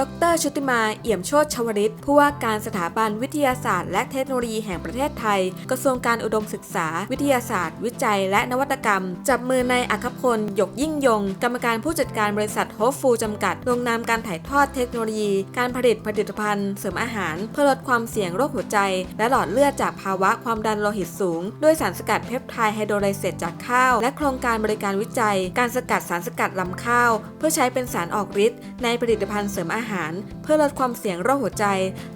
ดรชุติมาเอี่ยมโชติชวริตผู้ว่าการสถาบันวิทยาศาสตร์ และเทคโนโลยีแห่งประเทศไทย กระทรวงการอุดมศึกษา วิทยาศาสตร์ วิจัย และนวัตกรรม จับมือในอัคพลหยกยิ่งยง กรรมการผู้จัดการบริษัทโฮปฟูจำกัด ลงนามการถ่ายทอดเทคโนโลยี การผลิตผลิตภัณฑ์ เสริมอาหาร เพื่อลดความเสี่ยงโรคหัวใจ และหลอดเลือดจากภาวะความดันโลหิตสูง ด้วยสารสกัดเพปไทด์ไฮโดรไลเซตจากข้าว และโครงการบริการวิจัย การสกัดสารสกัดลำข้าว เพื่อใช้เป็นสารออกฤทธิ์ในผลิตภัณฑ์เสริมอาหารเพื่อลดความเสี่ยงโรคหัวใจ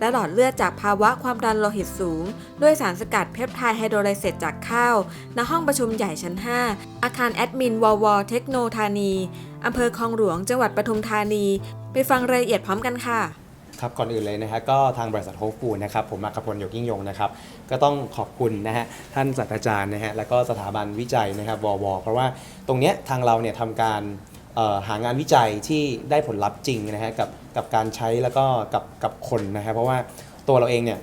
และหลอดเลือดจากภาวะความดันโลหิตสูง ด้วยสารสกัดเพปไทด์ไฮโดรไลเซตจากข้าว ณห้องประชุมใหญ่ชั้น 5 อาคารแอดมินวอวเทคโนธานีอำเภอคลองหลวงจังหวัดปทุมธานี ไปฟังรายละเอียดพร้อมกันค่ะครับก่อนอื่นเลยนะฮะก็ทางบริษัทโฮฟูนะครับผมอัคพลยกยิ่งยงนะครับก็ต้องขอบคุณนะฮะท่านศาสตราจารย์นะฮะแล้วก็สถาบันวิจัยนะครับววเพราะว่าตรงเนี้ยทางเราเนี่ยทำการ หางานวิจัยที่ได้ผลลัพธ์จริงนะฮะกับกับการใช้แล้วก็กับกับคนนะฮะเพราะว่าตัวเราเองเนี่ย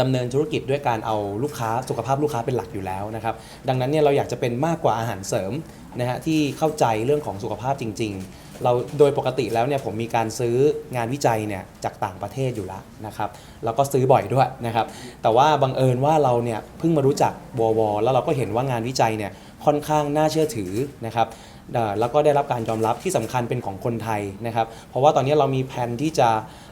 ดำเนินธุรกิจด้วยการเอาลูกค้าสุขภาพลูกค้าเป็นหลักอยู่แล้วนะครับดังนั้นเนี่ยเราอยากจะเป็นมากกว่าอาหารเสริมนะฮะที่เข้าใจเรื่องของสุขภาพจริง ๆ เราโดยปกติแล้วเนี่ยผมมีการซื้องานวิจัยเนี่ยจากต่างประเทศอยู่แล้วนะครับแล้วก็ซื้อบ่อยด้วยนะครับแต่ว่าบังเอิญว่าเราเนี่ยเพิ่งมารู้จักวอวแล้วเราก็เห็นว่างานวิจัยเนี่ยค่อนข้างน่าเชื่อถือนะครับ แล้วก็ได้รับการยอมรับที่สำคัญเป็นของคนไทยนะครับ เพราะว่าตอนนี้เรามีแผนที่จะ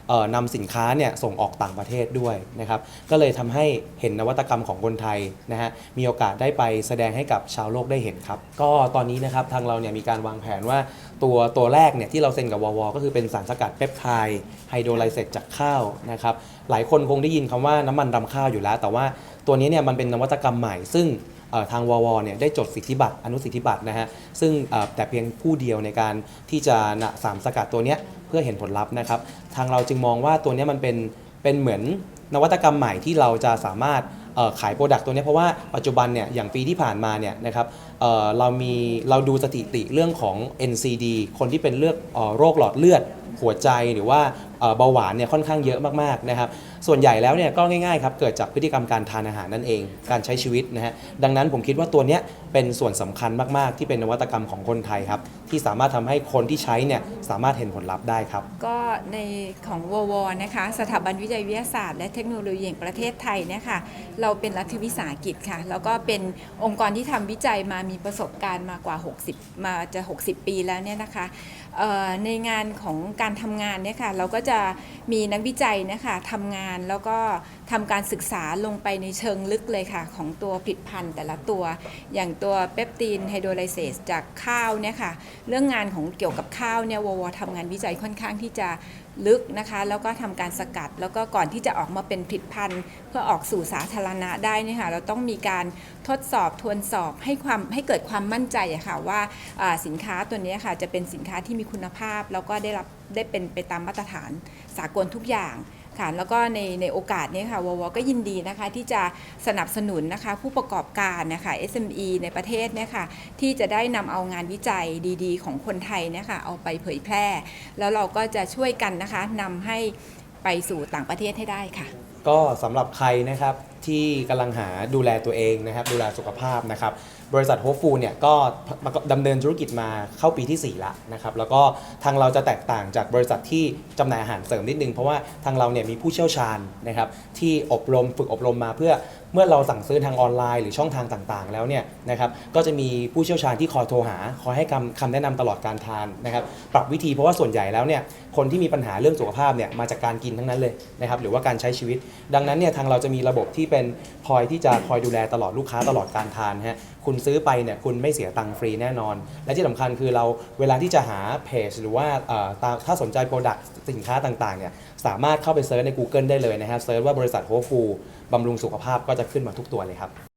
เอ่อนำสินค้าเนี่ยส่งออกต่างประเทศด้วยนะครับ ก็เลยทำให้เห็นนวัตกรรมของคนไทยนะฮะมีโอกาสได้ไปแสดงให้กับชาวโลกได้เห็นครับ ก็ตอนนี้นะครับทางเราเนี่ยมีการวางแผนว่าตัวตัวแรกเนี่ยที่เราเซ็นกับวอวก็คือเป็นสารสกัดเปปไทด์ไฮโดรไลเซตจากข้าวนะครับหลายคนคงได้ยินคำว่าน้ำมันรำข้าวอยู่แล้ว แต่ว่าตัวนี้เนี่ยมันเป็นนวัตกรรมใหม่ซึ่ง ทางววเนี่ยได้จดสิทธิบัตรอนุสิทธิบัตรนะฮะซึ่งแต่เพียงผู้เดียวในการที่จะนำสามสกัดตัวเนี้ยเพื่อเห็นผลลัพธ์นะครับทางเราจึงมองว่าตัวเนี้ยมันเป็นเป็นเหมือนนวัตกรรมใหม่ที่เราจะสามารถขายโปรดักต์ตัวเนี้ยเพราะว่าปัจจุบันเนี่ยอย่างปีที่ผ่านมาเนี่ยนะครับเเรามีเราดูสถิติเรื่องของ NCD คนที่เป็นเลือกออโรคหลอดเลือดหัวใจหรือว่าเอ่อเบาหวานเนี่ยค่อนข้างเยอะมากๆนะครับ ส่วนใหญ่แล้วเนี่ยก็ง่ายๆครับเกิดจากพฤติกรรมการทานอาหารนั่นเอง การใช้ชีวิตนะฮะดังนั้นผมคิดว่าตัวเนี้ยเป็นส่วนสำคัญมากๆ ที่เป็นนวัตกรรมของคนไทยครับ ที่สามารถทำให้คนที่ใช้เนี่ยสามารถเห็นผลลัพธ์ได้ครับ ก็ในของววนะคะสถาบันวิจัยวิทยาศาสตร์และเทคโนโลยีแห่งประเทศไทยเนี่ยค่ะเราเป็นรัฐวิสาหกิจค่ะ แล้วก็เป็นองค์กรที่ทำวิจัยมามีประสบการณ์มากว่า 60 มาจะ 60 ปีแล้วเนี่ยนะคะในงานของการทำงานเนี่ยค่ะเราก็จะมีนักวิจัยนะคะทำงานแล้วก็ทำการศึกษาลงไปในเชิงลึกเลยค่ะ ของตัวผลิตภัณฑ์แต่ละตัว อย่างตัวเปปตีนไฮโดรไลเซสจากข้าวเนี่ยค่ะ เรื่องงานของเกี่ยวกับข้าวเนี่ยววทำงานวิจัยค่อนข้างที่จะลึกนะคะ แล้วก็ทำการสกัด แล้วก็ก่อนที่จะออกมาเป็นผลิตภัณฑ์ เพื่อออกสู่สาธารณะได้นี่ค่ะ เราต้องมีการทดสอบทวนสอบให้ความให้เกิดความมั่นใจอะค่ะว่าสินค้าตัวนี้ค่ะจะเป็นสินค้าที่มีคุณภาพ แล้วก็ได้รับได้เป็นไปตามมาตรฐานสากลทุกอย่าง ค่ะแล้วก็ในในโอกาสนี้ค่ะววก็ยินดีนะคะที่จะสนับสนุนนะคะผู้ประกอบการนะคะ SME ในประเทศเนี่ยค่ะที่จะได้นำเอางานวิจัยดีๆ ของคนไทยเนี่ยค่ะเอาไปเผยแพร่ แล้วเราก็จะช่วยกันนะคะนำให้ไปสู่ต่างประเทศให้ได้ค่ะ ก็สำหรับใครนะครับที่กำลังหาดูแลตัวเองนะครับ ดูแลสุขภาพนะครับ บริษัทโฮฟูเนี่ยก็ดำเนินธุรกิจมาเข้าปีที่4แล้วนะครับแล้วก็ทางเราจะแตกต่างจากบริษัทที่จำหน่ายอาหารเสริมนิดนึง เพราะว่าทางเราเนี่ยมีผู้เชี่ยวชาญนะครับที่อบรมฝึกอบรมมาเพื่อเมื่อเราสั่งซื้อทางออนไลน์หรือช่องทางต่างๆ แล้วเนี่ยนะครับก็จะมีผู้เชี่ยวชาญที่คอยโทรหาคอยให้คำคำแนะนำตลอดการทานนะครับปรับวิธีเพราะว่าส่วนใหญ่แล้วเนี่ยคนที่มีปัญหาเรื่องสุขภาพเนี่ยมาจากการกินทั้งนั้นเลยนะครับหรือว่าการใช้ชีวิต ดังนั้นเนี่ยทางเราจะมีระบบที่เป็นคอยที่จะคอยดูแลตลอดลูกค้าตลอดการทานฮะคุณซื้อไปเนี่ยคุณไม่เสียตังค์ฟรีแน่นอน และที่สำคัญคือเราเวลาที่จะหาเพจหรือว่าเอ่อตามถ้าสนใจโปรดักต์สินค้าต่างๆเนี่ยสามารถเข้าไปเซิร์ชใน Google ได้เลยนะฮะเซิร์ชว่าบริษัทโฮฟูบำรุงสุขภาพก็จะขึ้นมาทุกตัวเลยครับ